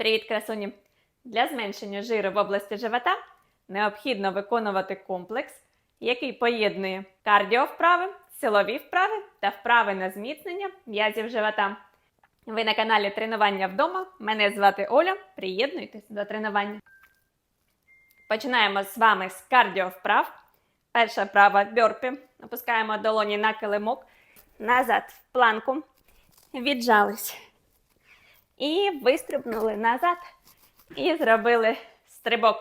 Привіт, красуні! Для зменшення жиру в області живота необхідно виконувати комплекс, який поєднує кардіовправи, силові вправи та вправи на зміцнення м'язів живота. Ви на каналі Тренування вдома. Мене звати Оля. Приєднуйтесь до тренування. Починаємо з вами з кардіовправ. Перша вправа бьорпі. Опускаємо долоні на килимок, назад в планку, віджались. І вистрибнули назад і зробили стрибок.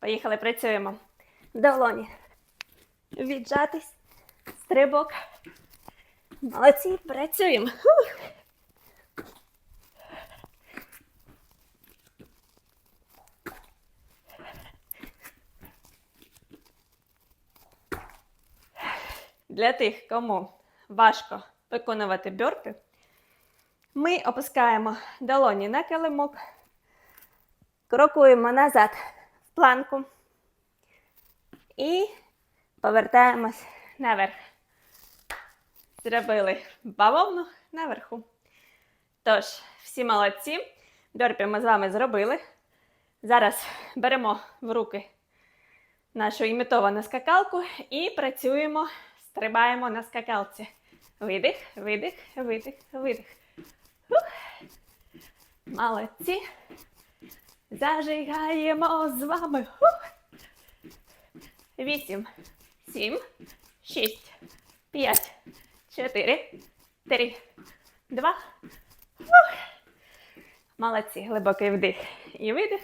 Поїхали, працюємо. Долоні. Віджатись. Стрибок. Молодці, працюємо. Для тих, кому важко виконувати бьорпи, ми опускаємо долоні на килимок, крокуємо назад в планку і повертаємось наверх. Зробили бавовну наверху. Тож, всі молодці. Бьорпі ми з вами зробили. Зараз беремо в руки нашу імітовану скакалку і працюємо, стрибаємо на скакалці. Видих, видих, видих, видих. Молодці. Зажигаємо з вами. Вісім, сім, шість, п'ять, чотири, три, два. Молодці. Глибокий вдих і видих.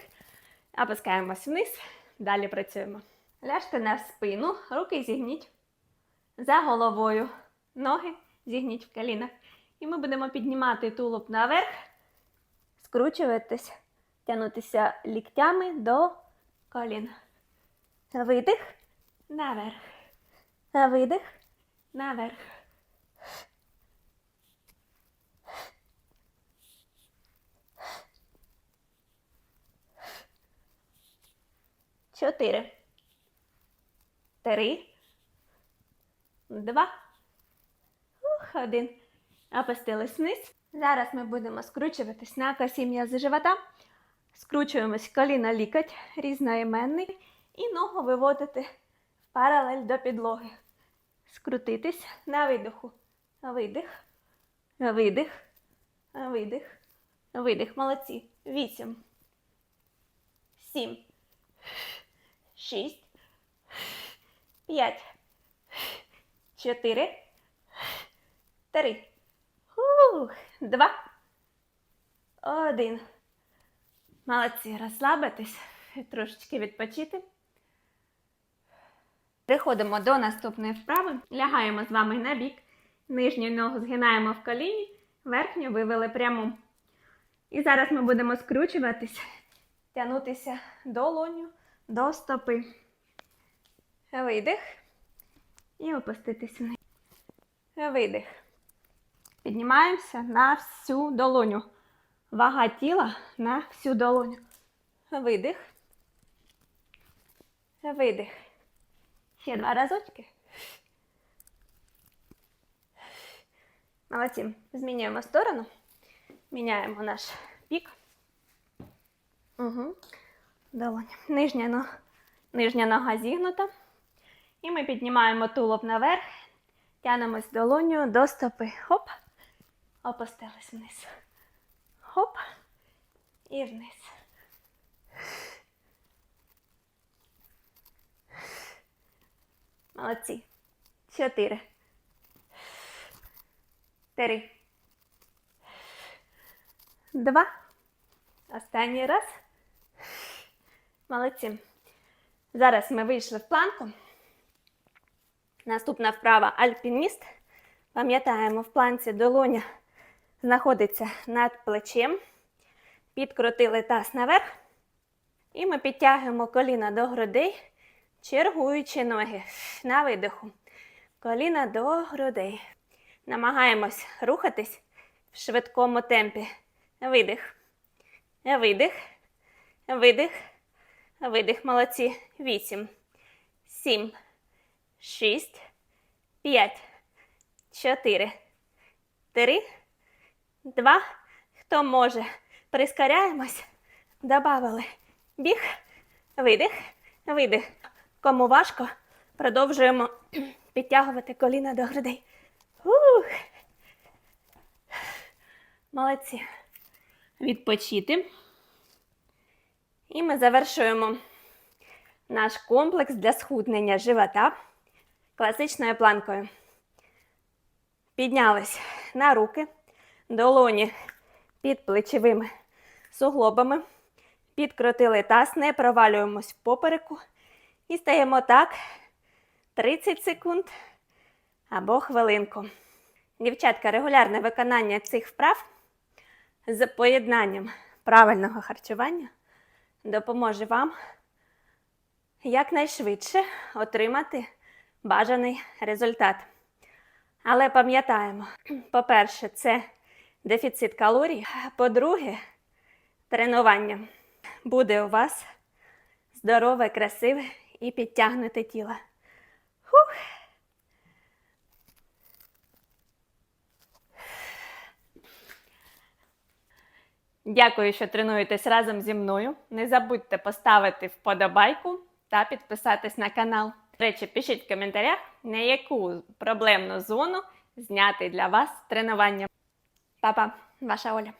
Опускаємось вниз. Далі працюємо. Ляжте на спину, руки зігніть за головою. Ноги зігніть в колінах. І ми будемо піднімати тулуб наверх, скручуватись, тягнутися ліктями до колін. Видих, наверх. Видих, наверх. Чотири. Три. Два. Ух, один. Опустились вниз. Зараз ми будемо скручуватись на косі м'язи живота. Скручуємось коліна лікоть, різноіменний. І ногу виводити в паралель до підлоги. Скрутитись на видиху. Видих. Видих. Видих. Видих. Молодці. Вісім. Сім. Шість. П'ять. Чотири. Три. Два. Один. Молодці. Розслабитись. Трошечки відпочити. Переходимо до наступної вправи. Лягаємо з вами на бік. Нижню ногу згинаємо в коліні, верхню вивели пряму. І зараз ми будемо скручуватись, тягнутися долоню до стопи. Видих. І опуститись вниз. Видих. Піднімаємося на всю долоню. Вага тіла на всю долоню. Видих. Видих. Ще два разочки. Молодці. Змінюємо сторону. Міняємо наш бік. Угу. Долоня. Нижня, нога. Нижня нога зігнута. І ми піднімаємо тулуб наверх. Тянемось долоню до стопи. Хоп. Опустились вниз. Хоп. І вниз. Молодці. Чотири. Три. Два. Останній раз. Молодці. Зараз ми вийшли в планку. Наступна вправа альпініст. Пам'ятаємо, в планці долоня знаходиться над плечем. Підкрутили таз наверх. І ми підтягуємо коліна до грудей, чергуючи ноги на видиху. Коліна до грудей. Намагаємось рухатись в швидкому темпі. Видих. Видих. Видих. Видих. Молодці. Вісім. Сім. Шість. П'ять. Чотири. Три. Два. Хто може Прискоряємось. Добавили біг, видих, видих. Кому важко, продовжуємо підтягувати коліна до грудей. Ух. Молодці. Відпочити. І ми завершуємо наш комплекс для схуднення живота класичною планкою. Піднялись на руки, долоні під плечовими суглобами. Підкрутили таз, не провалюємось в попереку. І стаємо так 30 секунд або хвилинку. Дівчатка, регулярне виконання цих вправ з поєднанням правильного харчування допоможе вам якнайшвидше отримати бажаний результат. Але пам'ятаємо, по-перше, це дефіцит калорій. По-друге, тренування буде у вас здорове, красиве і підтягнуте тіло. Хух. Дякую, що тренуєтесь разом зі мною. Не забудьте поставити вподобайку та підписатись на канал. До речі, пишіть в коментарях, на яку проблемну зону зняти для вас тренування. Papá, vaya bola.